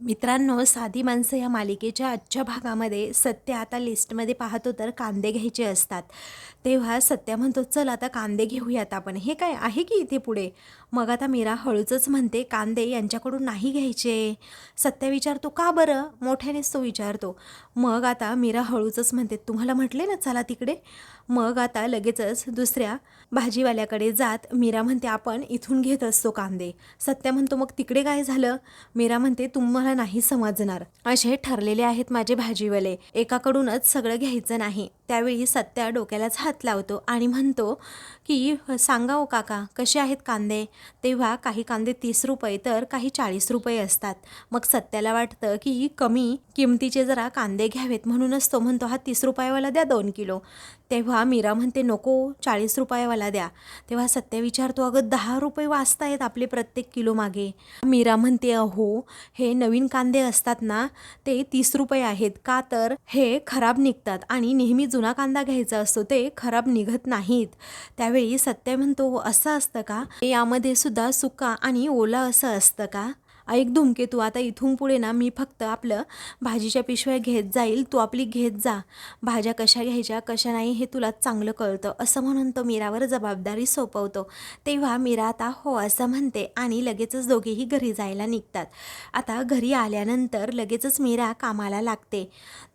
मित्रांनो साधी माणसं या मालिकेच्या आजच्या भागामध्ये सत्य आता लिस्टमध्ये पाहतो तर कांदे घ्यायचे असतात. तेव्हा सत्या म्हणतो चल आता कांदे घेऊयात आपण. हे काय आहे की इथे पुढे? मग आता मीरा हळूचच म्हणते कांदे यांच्याकडून नाही घ्यायचे. सत्या विचारतो का बरं? मोठ्यानेच तो विचारतो. मग आता मीरा हळूचच म्हणते तुम्हाला म्हटले ना चला तिकडे? मग आता लगेचच दुसऱ्या भाजीवाल्याकडे जात मीरा म्हणते आपण इथून घेत असतो कांदे. सत्या म्हणतो मग तिकडे काय झालं? मीरा म्हणते तुम्हाला नाही समजणार. असे ठरलेले आहेत माझे भाजीवाले. एकाकडूनच सगळं घ्यायचं नाही. त्यावेळी सत्या डोक्यालाच हात लावतो आणि म्हणतो की सांगा काका कसे आहेत कांदे? तेव्हा काही कांदे तीस रुपये तर काही चाळीस रुपये असतात. मग सत्याला वाटतं की कमी किमतीचे जरा कांदे घ्यावेत म्हणूनच तो म्हणतो हा तीस रुपयावाला द्या दोन किलो. तेव्हा मीरा म्हणते नको चाळीस रुपयावाला द्या. तेव्हा सत्या विचारतो अगं दहा रुपये वाचतायत आपले प्रत्येक किलो मागे. मीरा म्हणते अहो हे नवीन कांदे असतात ना ते तीस रुपये आहेत. का तर हे खराब निघतात आणि नेहमी जुना कांदा घ्यायचा असतो ते खराब निघत नाहीत. त्यावेळी सत्य म्हणतो असं असतं का? यामध्ये सुद्धा सुका आणि ओला असं असतं का? ऐक धूमकेतू आता इथून पुढे ना मी फक्त आपलं भाजीच्या पिशव्या घेत जाईल तू आपली घेत जा. भाज्या कशा घ्यायच्या कशा नाही हे तुला चांगलं कळतं. असं म्हणून तो मीरावर जबाबदारी सोपवतो. तेव्हा मीरा आता हो असं म्हणते आणि लगेचच दोघेही घरी जायला निघतात. आता घरी आल्यानंतर लगेचच मीरा कामाला लागते.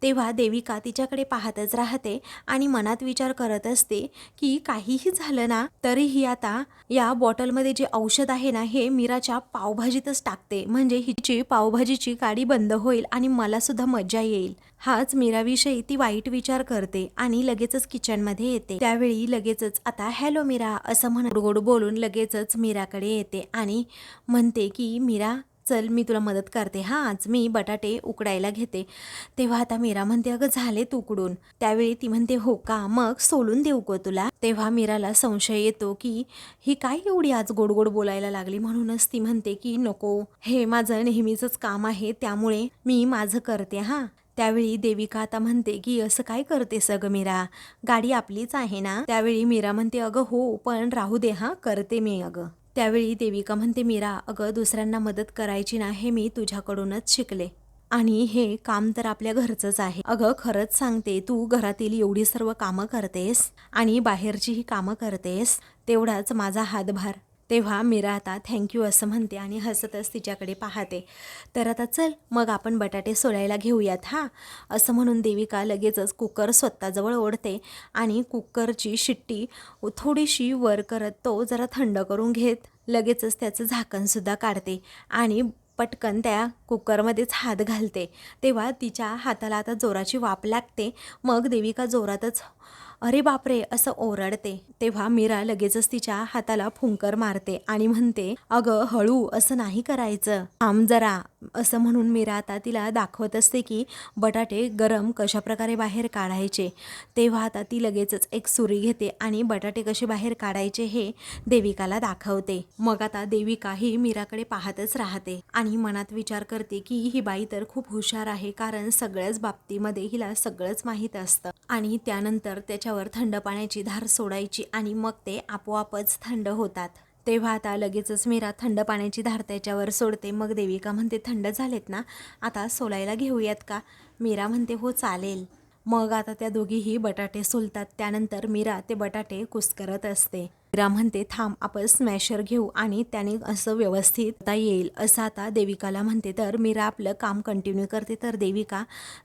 तेव्हा देविका तिच्याकडे पाहतच राहते आणि मनात विचार करत असते की काहीही झालं ना तरीही आता या बॉटलमध्ये जे औषध आहे ना हे मीराच्या पावभाजीतच टाकते. म्हणजे हिची पावभाजीची गाडी बंद होईल आणि मला सुद्धा मजा येईल. हाच मीराविषयी ती वाईट विचार करते आणि लगेचच किचनमध्ये येते. त्यावेळी लगेचच आता हॅलो मीरा असं म्हणत गोड बोलून लगेचच मीराकडे येते आणि म्हणते की मीरा चल मी तुला मदत करते हां आज मी बटाटे उकडायला घेते. तेव्हा आता मीरा म्हणते अगं झालेत उकडून. त्यावेळी ती म्हणते हो का मग सोलून देऊ का तुला. तेव्हा मीराला संशय येतो की ही काय एवढी आज गोड गोड बोलायला लागली? म्हणूनच ती म्हणते की नको हे माझं नेहमीचंच काम आहे त्यामुळे मी माझं करते हां. त्यावेळी देविका आता म्हणते की असं काय करते सग मीरा? गाडी आपलीच आहे ना? त्यावेळी मीरा म्हणते अगं हो पण राहू दे हां करते मी अगं. त्यावेळी देविका म्हणते मीरा अगं दुसऱ्यांना मदत करायची ना हे मी तुझ्याकडूनच शिकले. आणि हे काम तर आपल्या घरचंच आहे. अगं खरंच सांगते तू घरातील एवढी सर्व कामं करतेस आणि बाहेरचीही कामं करतेस तेवढाच माझा हातभार. तेव्हा मीरा आता थँक्यू असं म्हणते आणि हसतच तिच्याकडे पाहते. तर आता चल मग आपण बटाटे सोलायला घेऊयात हां. असं म्हणून देविका लगेचच कुकर स्वतःजवळ ओढते आणि कुकरची शिट्टी थोडीशी वर करत तो जरा थंड करून घेत. लगेचच त्याचं झाकणसुद्धा काढते आणि पटकन त्या कुकरमध्येच हात घालते. तेव्हा तिच्या हाताला आता जोराची वाप लागते. मग देविका जोरातच अरे बापरे असं ओरडते. तेव्हा मीरा लगेचच तिच्या हाताला फुंकर मारते आणि म्हणते अगं हळू असं नाही करायचं. थांब जरा. असं म्हणून मीरा आता तिला दाखवत असते की बटाटे गरम कशा प्रकारे बाहेर काढायचे. तेव्हा आता ती लगेचच एक सुरी घेते आणि बटाटे कसे बाहेर काढायचे हे देविकाला दाखवते. मग आता देविका ही मीराकडे पाहतच राहते आणि मनात विचार करते की ही बाई तर खूप हुशार आहे कारण सगळ्याच बाबतीमध्ये हिला सगळंच माहीत असतं. आणि त्यानंतर त्याच्या त्यावर थंड पाण्याची धार सोडायची आणि मग ते आपोआपच थंड होतात. तेव्हा आता लगेचच मीरा थंड पाण्याची धार त्याच्यावर सोडते. मग देविका म्हणते थंड झालेत ना? आता सोलायला घेऊयात का? मीरा म्हणते हो चालेल. मग आता त्या दोघीही बटाटे सोलतात. त्यानंतर मीरा ते बटाटे कुस्करत असते. मीरा म्हणते थांब आपण स्मॅशर घेऊ आणि त्याने असं व्यवस्थित येईल. असं आता देविकाला म्हणते. तर मीरा आपलं काम कंटिन्यू करते. तर देविका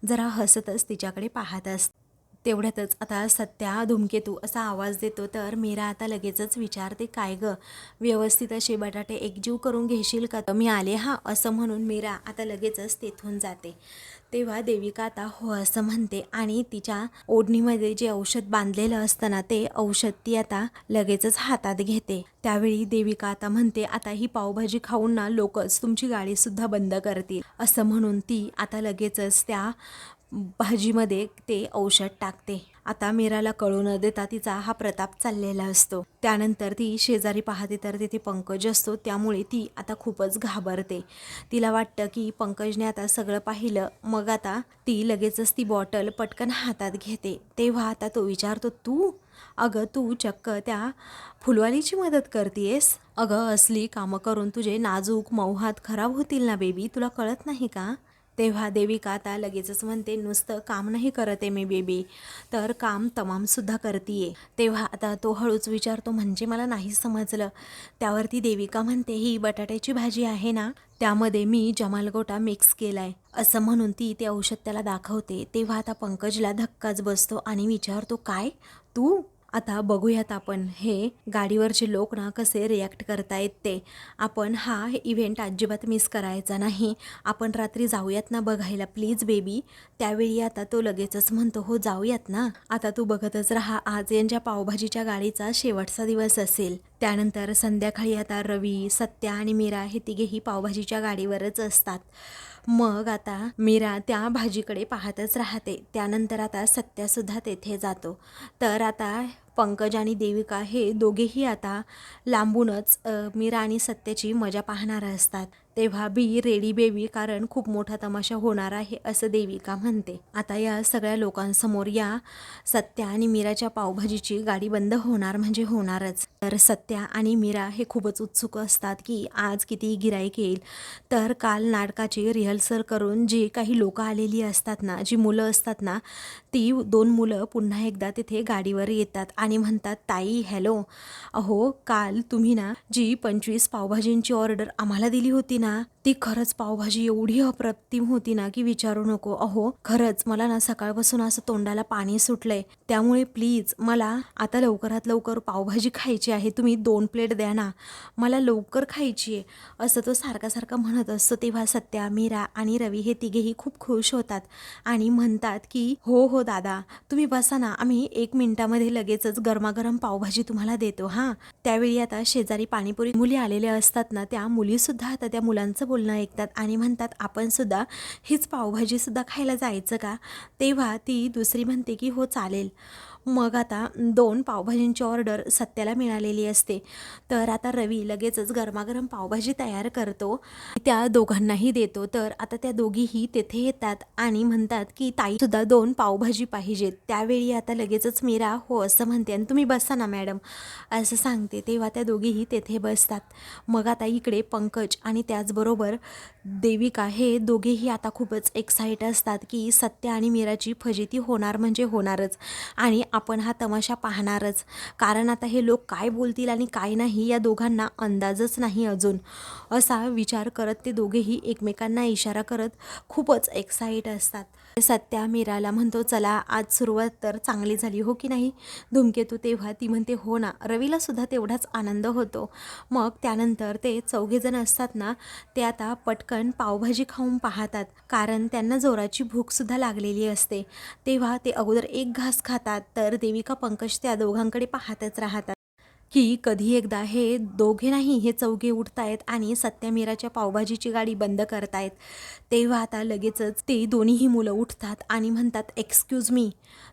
जरा हसतच तिच्याकडे पाहत असते. तेवढ्यातच आता सत्या धूमकेतू असा आवाज देतो तर मीरा आता लगेचच विचारते काय ग? व्यवस्थित असे बटाटे एकजीव करून घेशील का? तर मी आले हा असं म्हणून मीरा आता लगेचच तेथून जाते. तेव्हा देविका आता हो असं म्हणते आणि तिच्या ओढणीमध्ये जे औषध बांधलेलं असतं ना ते औषध ती आता लगेचच हातात घेते. त्यावेळी देविका आता म्हणते आता ही पावभाजी खाऊन ना लोकच तुमची गाडीसुद्धा बंद करतील. असं म्हणून ती आता लगेचच त्या भाजीमध्ये ते औषध टाकते. आता मीराला कळू न देता तिचा हा प्रताप चाललेला असतो. त्यानंतर ती शेजारी पाहते तर तिथे पंकज असतो. त्यामुळे ती आता खूपच घाबरते. तिला वाटतं की पंकजने आता सगळं पाहिलं. मग आता ती लगेचच ती बॉटल पटकन हातात घेते. तेव्हा आता तो विचारतो तू? अगं तू चक्क त्या फुलवालीची मदत करतेयस? अगं असली कामं करून तुझे नाजूक मऊ हात खराब होतील ना बेबी? तुला कळत नाही का? तेव्हा देविका आता लगेचच म्हणते नुसतं काम नाही करत आहे मी बेबी तर काम तमामसुद्धा करतीये. तेव्हा आता तो हळूच विचारतो म्हणजे मला नाही समजलं. त्यावरती देविका म्हणते ही बटाट्याची भाजी आहे ना त्यामध्ये मी जमालगोटा मिक्स केलाय. असं म्हणून ती ते औषध त्याला दाखवते. तेव्हा आता पंकजला धक्काच बसतो आणि विचारतो काय? तू आता बघूयात आपण हे गाडीवरचे लोक ना कसे रिॲक्ट करतायत ते. आपण हा इव्हेंट अजिबात मिस करायचा नाही. आपण रात्री जाऊयात ना बघायला प्लीज बेबी त्यावेळी आता तो लगेचच म्हणतो हो जाऊयात ना. आता तू बघतच राहा आज यांच्या पावभाजीच्या गाडीचा शेवटचा दिवस असेल. त्यानंतर संध्याकाळी आता रवी सत्या आणि मीरा हे तिघेही पावभाजीच्या गाडीवरच असतात. मग आता मीरा त्या भाजीकडे पाहतच राहते. त्यानंतर आता सत्यासुद्धा तेथे जातो. तर आता पंकज आणि देविका हे दोघेही आता लांबूनच मीरा आणि सत्याची मजा पाहणार असतात. तेव्हा बी रेडी बेबी कारण खूप मोठा तमाशा होणार आहे असं देविका म्हणते. आता या सगळ्या लोकांसमोर या सत्या आणि मीराच्या पावभाजीची गाडी बंद होणार म्हणजे होणारच. तर सत्या आणि मीरा हे खूपच उत्सुक असतात की आज किती गिराईक येईल. तर काल नाटकाची रिहर्सल करून जी काही लोकं आलेली असतात ना जी मुलं असतात ना ती दोन मुलं पुन्हा एकदा तिथे गाडीवर येतात आणि म्हणतात ताई हॅलो. अहो काल तुम्ही ना जी पंचवीस पावभाजींची ऑर्डर आम्हाला दिली होती ना ती खरंच पावभाजी एवढी अप्रतिम होती ना की विचारू नको. अहो खरंच मला ना सकाळपासून असं तोंडाला पाणी सुटलंय. त्यामुळे प्लीज मला आता लवकरात लवकर पावभाजी खायची आहे. तुम्ही दोन प्लेट द्या ना. मला लवकर खायची आहे. असं तो सारखा सारखा म्हणत असतो तेव्हा सत्या मीरा आणि रवी हे तिघेही खूप खुश होतात आणि म्हणतात की हो हो दादा तुम्ही बसा ना. आम्ही एक मिनिटामध्ये लगेचच गरमागरम पावभाजी तुम्हाला देतो हां. त्यावेळी आता शेजारी पाणीपुरी मुली आलेल्या असतात ना त्या मुलीसुद्धा आता त्या मुलांचं बोलणं ऐकतात आणि म्हणतात आपणसुद्धा हीच पावभाजीसुद्धा खायला जायचं का? तेव्हा ती दुसरी म्हणते की हो चालेल. मग आता दोन पावभाजींची ऑर्डर सत्याला मिळालेली असते. तर आता रवी लगेचच गरमागरम पावभाजी तयार करतो. त्या दोघांनाही देतो. तर आता त्या दोघीही तेथे येतात आणि म्हणतात की ताईसुद्धा दोन पावभाजी पाहिजेत त्यावेळी आता लगेचच मीरा हो असं म्हणते आणि तुम्ही बसा ना मॅडम असं सांगते. तेव्हा त्या दोघीही तेथे बसतात. मग आता इकडे पंकज आणि त्याचबरोबर देविका हे दोघेही आता खूपच एक्साइट असतात की सत्य आणि मीराची फजिती होणार म्हणजे होणारच आणि आपण हा तमाशा पाहणारच. कारण आता हे लोक काय बोलतील आणि काय नाही या दोघांना अंदाजच नाही अजून. असा विचार करत ते दोघेही एकमेकांना इशारा करत खूपच एक्साइट असतात. सत्या मीराला म्हणतो चला आज सुरुवात तर चांगली झाली हो की नाही? धूमकेतू तेव्हा ती म्हणते हो ना रवीला सुद्धा तेवढाच आनंद होतो. मग त्यानंतर ते चौघेजण असतात ना ते आता पटकन पावभाजी खाऊन पाहतात कारण त्यांना जोराची भूकसुद्धा लागलेली असते. तेव्हा ते अगोदर एक घास खातात तर देविका पंकज त्या दोघांकडे पाहतच राहतात. की कधी एकदा हे दोघे नाही हे चौघे उठतायत आणि सत्यामीराच्या पावभाजीची गाडी बंद करतायत. तेव्हा आता लगेचच ते दोन्हीही मुलं उठतात आणि म्हणतात एक्सक्यूज मी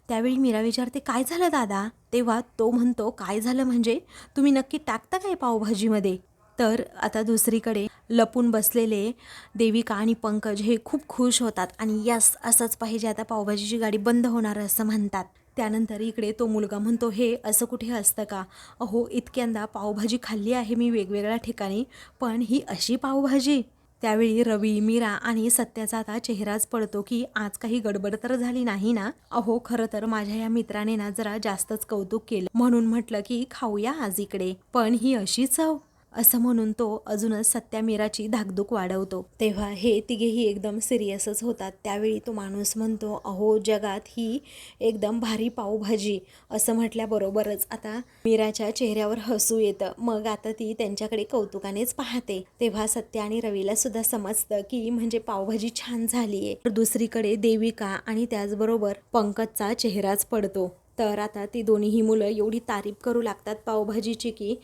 त्यावेळी मीरा विचारते काय झालं दादा? तेव्हा तो म्हणतो काय झालं म्हणजे? तुम्ही नक्की टाकता काय पावभाजीमध्ये? तर आता दुसरीकडे लपून बसलेले देविका आणि पंकज हे खूप खुश होतात आणि यस असंच पाहिजे आता पावभाजीची गाडी बंद होणार असं म्हणतात. त्यानंतर इकडे तो मुलगा म्हणतो हे असं कुठे असतं का? अहो इतक्यांदा पावभाजी खाल्ली आहे मी वेगवेगळ्या ठिकाणी पण ही अशी पावभाजी? त्यावेळी रवी मीरा आणि सत्याचा आता चेहराच पडतो की आज काही गडबड तर झाली नाही ना? अहो खरं तर माझ्या या मित्राने ना जरा जास्तच कौतुक केलं. म्हणून म्हटलं की खाऊया आज इकडे पण ही अशी चव असं म्हणून तो अजूनच सत्या मीराची धाकधूक वाढवतो. तेव्हा हे तिघेही एकदम सिरियसच होतात. त्यावेळी तो माणूस म्हणतो अहो जगात ही एकदम भारी पावभाजी. असं म्हटल्याबरोबरच आता मीराच्या चेहऱ्यावर हसू येतं. मग आता ती त्यांच्याकडे कौतुकानेच पाहते. तेव्हा सत्या आणि रवीला सुद्धा समजतं की म्हणजे पावभाजी छान झाली आहे तर दुसरीकडे देविका आणि त्याचबरोबर पंकजचा चेहराच पडतो. तर आता ती दोन्हीही मुलं एवढी तारीफ करू लागतात पावभाजीची की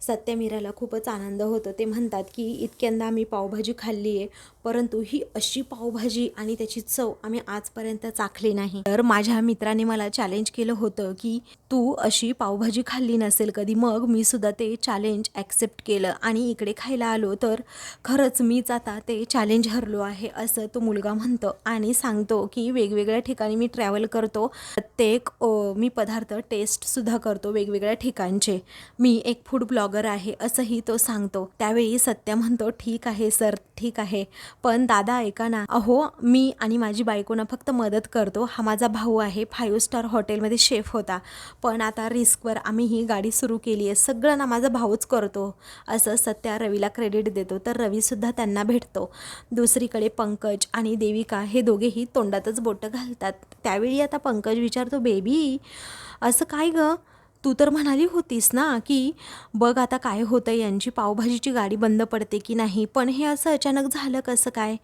सत्यमीराला खूपच आनंद होतो. ते म्हणतात की इतक्यांदा आम्ही पावभाजी खाल्ली आहे परंतु ही अशी पावभाजी आणि त्याची चव आम्ही आजपर्यंत चाखली नाही. तर माझ्या मित्राने मला चॅलेंज केलं होतं की तू अशी पावभाजी खाल्ली नसेल कधी मग मी सुद्धा ते चॅलेंज ॲक्सेप्ट केलं आणि इकडे खायला आलो तर खरंच मीच आता ते चॅलेंज हरलो आहे असं तो मुलगा म्हणतो आणि सांगतो की वेगवेगळ्या ठिकाणी मी ट्रॅव्हल करतो. प्रत्येक मी पदार्थ टेस्टसुद्धा करतो वेगवेगळ्या ठिकाणचे. मी एक फूड ब्लॉगर आहे असंही तो सांगतो. त्यावेळी सत्या म्हणतो ठीक आहे सर ठीक आहे. पण दादा ऐका ना. अहो मी आणि माझी बायकोनं फक्त मदत करतो. हा माझा भाऊ आहे. फाईव्ह स्टार हॉटेलमध्ये शेफ होता. पण आता रिस्कवर आम्ही ही गाडी सुरू केली आहे. सगळं ना माझा भाऊच करतो. असं सत्या रवीला क्रेडिट देतो. तर रवीसुद्धा त्यांना भेटतो. दुसरीकडे पंकज आणि देविका हे दोघेही तोंडातच बोटं घालतात. त्यावेळी आता पंकज विचारतो बेबी असं काय गं? तू तर म्हणाली होतीस ना की बघ आता काय होतं यांची पावभाजीची गाडी बंद पडते की नाही? पण हे असं अचानक झालं कसं काय?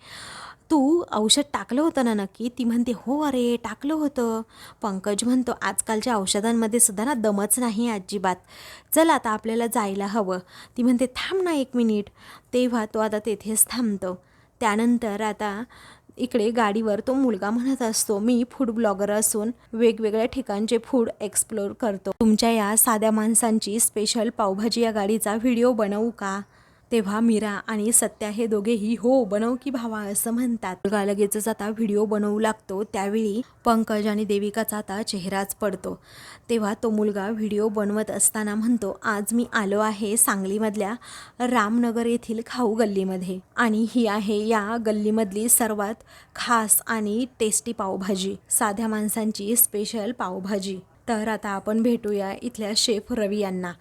तू औषध टाकलं होतं ना नक्की? ती म्हणते हो अरे टाकलं होतं. पंकज म्हणतो आजकालच्या औषधांमध्ये सुद्धा ना दमच नाही अजिबात. चल आता आपल्याला जायला हवं. ती म्हणते थांब ना एक मिनिट. तेव्हा तो आता तेथेच थांबतो. त्यानंतर आता इकडे गाडीवर तो मुलगा म्हणत असतो मी फूड ब्लॉगर असून वेगवेगळ्या ठिकाणचे फूड एक्सप्लोर करतो. तुमच्या या साध्या माणसांची स्पेशल पावभाजी या गाडीचा व्हिडिओ बनवू का? तेव्हा मीरा आणि सत्या हे दोघेही हो बनव की भावा असं म्हणतात. मुलगा लगेचच आता व्हिडिओ बनवू लागतो. त्यावेळी पंकज आणि देविकाचा आता चेहराच पडतो. तेव्हा तो मुलगा व्हिडिओ बनवत असताना म्हणतो आज मी आलो आहे सांगलीमधल्या रामनगर येथील खाऊ गल्लीमध्ये आणि ही आहे या गल्लीमधली सर्वात खास आणि टेस्टी पावभाजी साध्या माणसांची स्पेशल पावभाजी. तर आता आपण भेटूया इथल्या शेफ रवी यांना.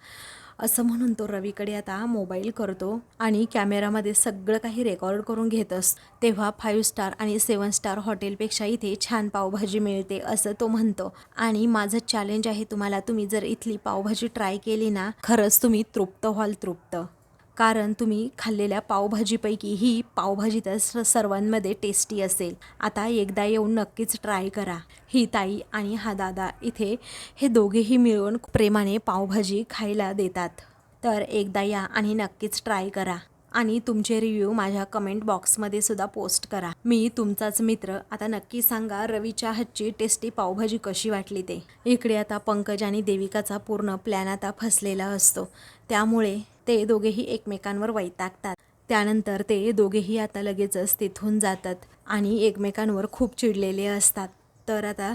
असं म्हणून तो रवीकडे आता मोबाईल करतो आणि कॅमेरामध्ये सगळं काही रेकॉर्ड करून घेत असतो तेव्हा फाईव्ह स्टार आणि सेवन स्टार हॉटेलपेक्षा इथे छान पावभाजी मिळते असं तो म्हणतो. आणि माझं चॅलेंज आहे तुम्हाला तुम्ही जर इथली पावभाजी ट्राय केली ना खरंच तुम्ही तृप्त व्हाल तृप्त. कारण तुम्ही खाल्लेल्या पावभाजीपैकी ही पावभाजी तर स- सर्वांमध्ये टेस्टी असेल. आता एकदा येऊन नक्कीच ट्राय करा. ही ताई आणि हा दादा इथे हे दोघेही मिळून प्रेमाने पावभाजी खायला देतात. तर एकदा या आणि नक्कीच ट्राय करा. आणि तुमचे रिव्ह्यू माझ्या कमेंट बॉक्समध्ये सुद्धा पोस्ट करा. मी तुमचाच मित्र. आता नक्की सांगा रवीच्या हातची टेस्टी पावभाजी कशी वाटली ते? इकडे आता पंकज आणि देविकाचा पूर्ण प्लॅन आता फसलेला असतो. त्यामुळे ते दोघेही एकमेकांवर वैतागतात. त्यानंतर ते दोघेही आता लगेचच तिथून जातात आणि एकमेकांवर खूप चिडलेले असतात. तर आता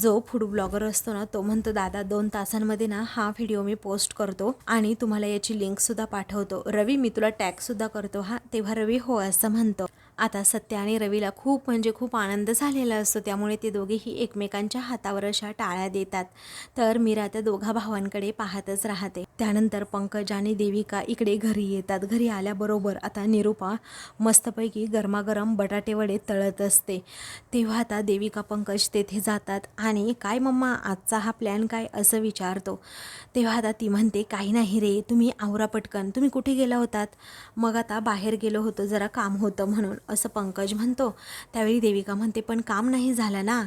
जो फूड ब्लॉगर असतो ना तो म्हणतो दादा दोन तासांमध्ये ना हा व्हिडिओ मी पोस्ट करतो आणि तुम्हाला याची लिंकसुद्धा पाठवतो. रवी मी तुला टॅगसुद्धा करतो हा? तेव्हा रवी हो असं म्हणतो. आता सत्य आणि रवीला खूप म्हणजे खूप आनंद झालेला असतो. त्यामुळे ते दोघेही एकमेकांच्या हातावर अशा टाळ्या देतात. तर मीरा त्या दोघा भावांकडे पाहतच राहते. त्यानंतर पंकज आणि देविका इकडे घरी येतात. घरी आल्याबरोबर आता निरूपा मस्तपैकी गरमागरम बटाटेवडे तळत असते. तेव्हा आता देविका पंकज तेथे जातात आणि काय मम्मा आजचा हा प्लॅन काय? असं विचारतो. तेव्हा आता ती म्हणते काही नाही रे तुम्ही आवरा पटकन. तुम्ही कुठे गेला होतात? मग आता बाहेर गेलो होतो जरा काम होतं म्हणून. असं पंकज म्हणतो. त्यावेळी देविका म्हणते पण काम नाही झालं ना?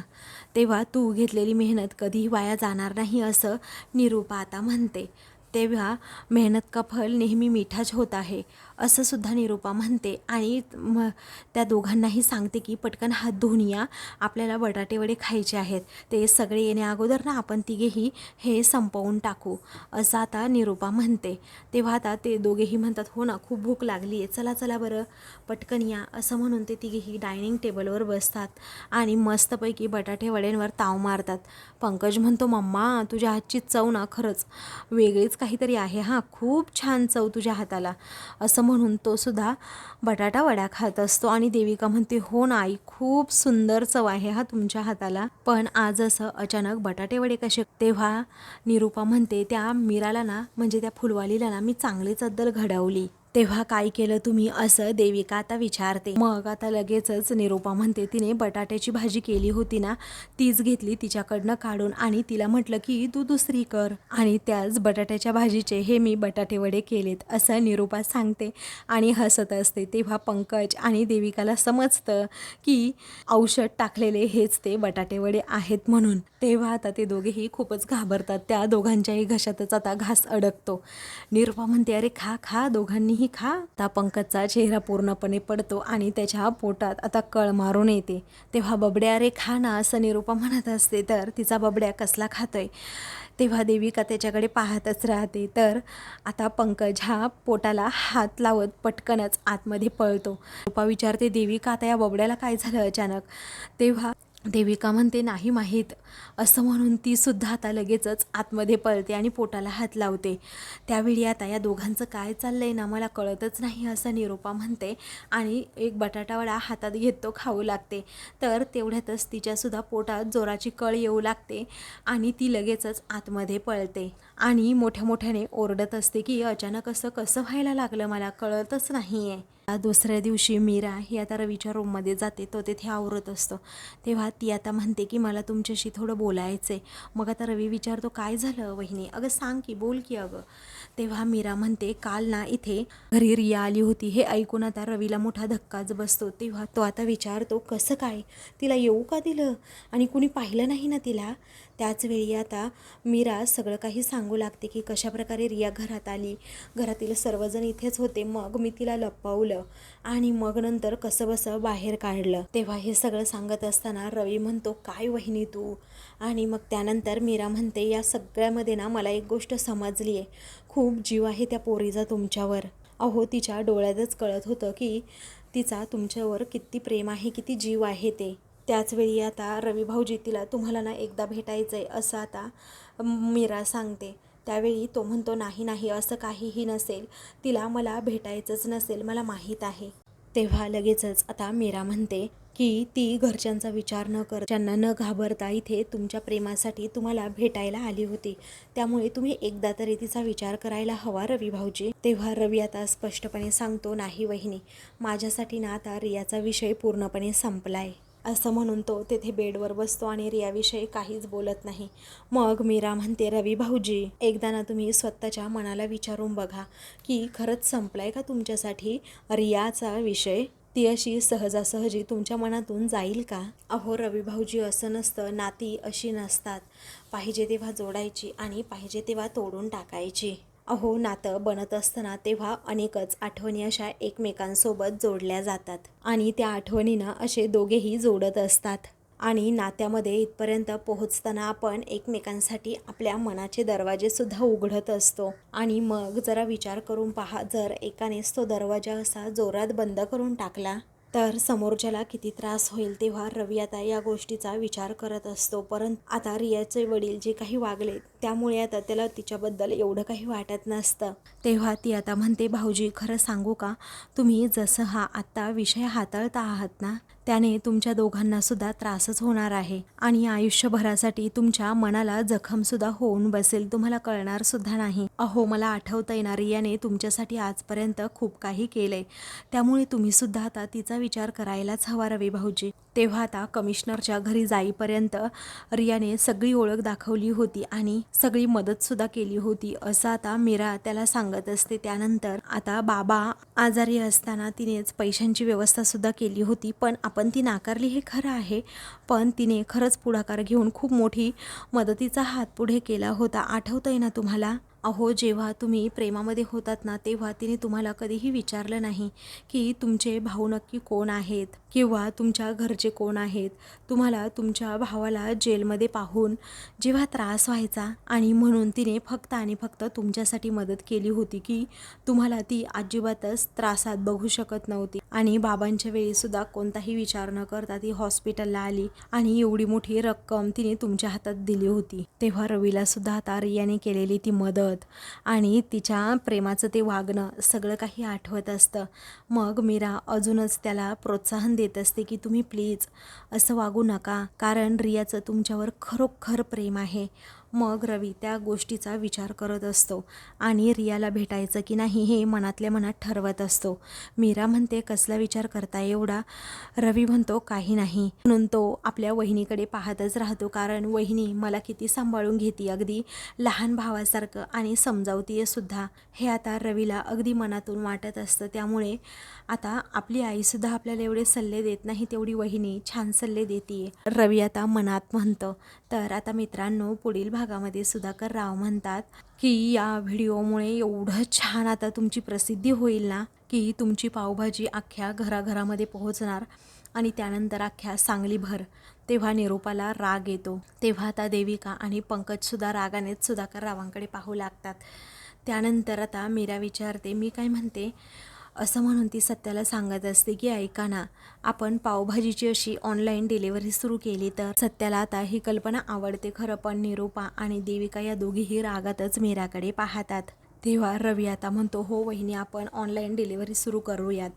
तेव्हा तू घेतलेली मेहनत कधीही वाया जाणार नाही असं निरूपा आता म्हणते. तेव्हा मेहनत का फल नेहमी मिठाच होत आहे. असं सुद्धा निरूपा म्हणते. आणि म त्या दोघांनाही सांगते की पटकन हात धुवून या. आपल्याला बटाटे वडे खायचे आहेत. ते सगळे येण्या अगोदर ना आपण तिघेही हे संपवून टाकू. असं आता निरूपा म्हणते. तेव्हा आता ते दोघेही म्हणतात हो ना खूप भूक लागली आहे. चला चला बरं. पटकन या. असं म्हणून ते तिघेही डायनिंग टेबलवर बसतात आणि मस्तपैकी बटाटे वड्यांवर ताव मारतात. पंकज म्हणतो मम्मा तुझ्या हातची चव ना खरंच वेगळीच काहीतरी आहे हां. खूप छान चव तुझ्या हाताला. असं म्हणून तो सुद्धा बटाटा वड्या खात असतो. आणि देविका म्हणते हो ना आई खूप सुंदर चव आहे हा तुमच्या हाताला. पण आज असं अचानक बटाटे वडे कसे तेव्हा निरूपा म्हणते त्या मीराला ना म्हणजे त्या फुलवालीला ना मी चांगलीच अद्दल घडवली. तेव्हा काय केलं तुम्ही असं देविका आता विचारते. मग आता लगेचच निरूपा म्हणते तिने बटाट्याची भाजी केली होती ना तीच घेतली तिच्याकडनं काढून आणि तिला म्हटलं की तू दुसरी कर. आणि त्याच बटाट्याच्या भाजीचे हे मी बटाटे वडे केलेत असं निरूपा सांगते आणि हसत असते. तेव्हा पंकज आणि देविकाला समजतं की औषध टाकलेले हेच ते बटाटे वडे आहेत म्हणून. तेव्हा आता ते दोघेही खूपच घाबरतात. त्या दोघांच्याही घशातच आता घास अडकतो. निरूपा म्हणते अरे खा खा दोघांनी काहीही खा. आता पंकजचा चेहरा पूर्णपणे पडतो आणि त्याच्या पोटात आता कळ मारून येते. तेव्हा बबड्या रे खा ना असं निरूपा म्हणत असते. तर तिचा बबड्या कसला खातोय? तेव्हा देविका त्याच्याकडे पाहतच राहते. तर आता पंकज हा पोटाला हात लावत पटकनच आतमध्ये पळतो. रूपा विचारते देविका आता या बबड्याला काय झालं अचानक? तेव्हा देविका म्हणते नाही माहीत. असं म्हणून ती सुद्धा आता लगेचच आतमध्ये पळते आणि पोटाला हात लावते. त्यावेळी आता या दोघांचं काय चाललं आहे ना मला कळतच नाही असं निरूपा म्हणते आणि एक बटाटावडा हातात घेत तो खाऊ लागते. तर तेवढ्यातच तिच्यासुद्धा पोटात जोराची कळ येऊ लागते आणि ती लगेचच आतमध्ये पळते आणि मोठ्या मोठ्याने ओरडत असते की अचानक असं कसं व्हायला लागलं? मला कळतच नाही आहे दुसऱ्या दिवशी मीरा ही आता रवीच्या रूममध्ये जाते तो तेथे आवरत असतो. तेव्हा ती आता म्हणते की मला तुमच्याशी थोडं बोलायचं आहे मग आता रवी विचारतो काय झालं वहिनी? अगं सांग की बोल की अगं. तेव्हा मीरा म्हणते काल ना इथे घरी रिया आली होती हे ऐकून आता रवीला मोठा धक्काच बसतो. तेव्हा तो आता विचारतो कसं काय? तिला येऊ का दिलं? आणि कुणी पाहिलं नाही ना तिला? त्याचवेळी आता मीरा सगळं काही सांगू लागते की कशाप्रकारे रिया घरात आली. घरातील सर्वजण इथेच होते. मग मी तिला लपवलं. आणि मग नंतर कसं बसं बाहेर काढलं. तेव्हा हे सगळं सांगत असताना रवी म्हणतो काय वहिनी तू? आणि मग त्यानंतर मीरा म्हणते या सगळ्यामध्ये ना मला एक गोष्ट समजली आहे. खूप जीव आहे त्या पोरीचा तुमच्यावर. अहो तिच्या डोळ्यातच कळत होतं की तिचा तुमच्यावर किती प्रेम आहे किती जीव आहे ते. त्याचवेळी आता रवी भाऊजी तिला तुम्हाला ना एकदा भेटायचं आहे असं आता मीरा सांगते. त्यावेळी तो म्हणतो नाही नाही असं काहीही नसेल. तिला मला भेटायचंच नसेल मला माहीत आहे. तेव्हा लगेचच आता मीरा म्हणते की ती घरच्यांचा विचार न कर. त्यांना न घाबरता इथे तुमच्या प्रेमासाठी तुम्हाला भेटायला आली होती. त्यामुळे तुम्ही एकदा तरी तिचा विचार करायला हवा रवी भाऊजी. तेव्हा रवी आता स्पष्टपणे सांगतो नाही वहिनी. माझ्यासाठी ना आता रियाचा विषय पूर्णपणे संपलाय. असं म्हणून तो तेथे बेडवर बसतो आणि रियाविषयी काहीच बोलत नाही. मग मीरा म्हणते रवी भाऊजी एकदा ना तुम्ही स्वतःच्या मनाला विचारून बघा की खरंच संपलाय का तुमच्यासाठी रियाचा विषय? ती अशी सहजासहजी तुमच्या मनातून जाईल का? अहो रवी भाऊजी असं नसतं. नाती अशी नसतात. पाहिजे तेव्हा जोडायची आणि पाहिजे तेव्हा तोडून टाकायची. अहो नातं बनत असताना तेव्हा अनेकच आठवणी अशा एकमेकांसोबत जोडल्या जातात आणि त्या आठवणीनं असे दोघेही जोडत असतात. आणि नात्यामध्ये इथपर्यंत पोहोचताना आपण एकमेकांसाठी आपल्या मनाचे दरवाजेसुद्धा उघडत असतो. आणि मग जरा विचार करून पहा जर एकानेच तो दरवाजा असा जोरात बंद करून टाकला तर समोरच्याला किती त्रास होईल तेव्हा रवी आता या गोष्टीचा विचार करत असतो. परंतु आता रियाचे वडील जे काही वागले त्यामुळे आता त्याला तिच्याबद्दल एवढं काही वाटत नसतं. तेव्हा ती आता म्हणते भाऊजी खरं सांगू का? तुम्ही जसं हा आत्ता विषय हाताळता आहात ना त्याने तुमच्या दोघांना सुद्धा त्रासच होणार आहे आणि आयुष्यभरासाठी तुमच्या मनाला जखम सुद्धा होऊन बसेल. तुम्हाला कळणार सुद्धा नाही. अहो मला आठवता येणार रियाने तुमच्यासाठी आजपर्यंत खूप काही केलंय. त्यामुळे तुम्ही सुद्धा आता तिचा विचार करायलाच हवा रवी भाऊजी. तेव्हा आता कमिशनरच्या घरी जाईपर्यंत रियाने सगळी ओळख दाखवली होती आणि सगळी मदतसुद्धा केली होती. असं आता मीरा त्याला सांगत असते. त्यानंतर आता बाबा आजारी असताना तिनेच पैशांची व्यवस्थासुद्धा केली होती. पण आपण ती नाकारली हे खरं आहे. पण तिने खरंच पुढाकार घेऊन खूप मोठी मदतीचा हात पुढे केला होता. आठवतं आहे ना तुम्हाला? अहो जेव्हा तुम्ही प्रेमामध्ये होतात ना तेव्हा तिने तुम्हाला कधीही विचारलं नाही की तुमचे भाऊ नक्की कोण आहेत किंवा तुमच्या घरचे कोण आहेत. तुम्हाला तुमच्या भावाला जेलमध्ये पाहून जेव्हा त्रास व्हायचा आणि म्हणून तिने फक्त आणि फक्त तुमच्यासाठी मदत केली होती की तुम्हाला ती अजिबातच त्रासात बघू शकत नव्हती. आणि बाबांच्या वेळीसुद्धा कोणताही विचार न करता ती हॉस्पिटलला आली आणि एवढी मोठी रक्कम तिने तुमच्या हातात दिली होती. तेव्हा रवीला सुद्धा आता रियाने केलेली ती मदत आणि तिच्या प्रेमाचं ते वागणं सगळं काही आठवत असतं. मग मीरा अजूनच त्याला प्रोत्साहन देत असते की तुम्ही प्लीज असं वागू नका कारण रियाचं तुमच्यावर खरोखर प्रेम आहे. मग रवी त्या गोष्टीचा विचार करत असतो आणि रियाला भेटायचं की नाही हे मनातल्या मनात ठरवत असतो. मीरा म्हणते कसला विचार करता एवढा? रवी म्हणतो काही नाही. म्हणून तो आपल्या वहिनीकडे पाहतच राहतो कारण वहिनी मला किती सांभाळून घेते अगदी. लहान भावासारखं आणि समजावतीये सुद्धा. हे आता रवीला अगदी मनातून वाटत असतं. त्यामुळे आता आपली आईसुद्धा आपल्याला एवढे सल्ले देत नाही तेवढी वहिनी छान सल्ले देते रवी आता मनात म्हणतं तर आता मित्रांनो पुढील भागामध्ये सुधाकर राव म्हणतात की या व्हिडिओमुळे एवढं छान आता तुमची प्रसिद्धी होईल ना की तुमची पावभाजी अख्ख्या घराघरामध्ये पोहोचणार आणि त्यानंतर अख्ख्या सांगलीभर तेव्हा निरोपाला राग येतो. तेव्हा आता देविका आणि पंकजसुद्धा रागानेच सुधाकर रावांकडे पाहू लागतात. त्यानंतर आता मीरा विचारते मी काय म्हणते असं म्हणून ती सत्याला सांगत असते की ऐका ना आपण पावभाजीची अशी ऑनलाईन डिलिव्हरी सुरू केली तर सत्याला आता ही कल्पना आवडते खरं पण निरूपा आणि देविका या दोघीही रागातच मीराकडे पाहतात. तेव्हा रवी आता म्हणतो हो वहिनी आपण ऑनलाईन डिलिव्हरी सुरू करूयात.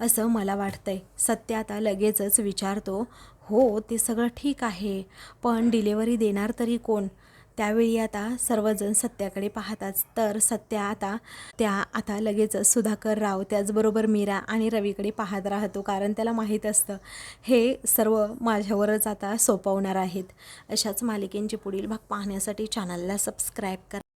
असं मला वाटतंय. सत्य आता लगेचच विचारतो हो ते सगळं ठीक आहे पण डिलेवरी देणार तरी कोण? त्यावेळी आता सर्वजण सत्याकडे पाहतात. तर सत्या आता त्या आता लगेच सुधाकर राव त्याचबरोबर मीरा आणि रवीकडे पाहत राहतो कारण त्याला माहीत असतं हे सर्व माझ्यावरच आता सोपवणार आहेत. अशाच मालिकेंचे पुढील भाग पाहण्यासाठी चॅनलला सबस्क्राईब करा.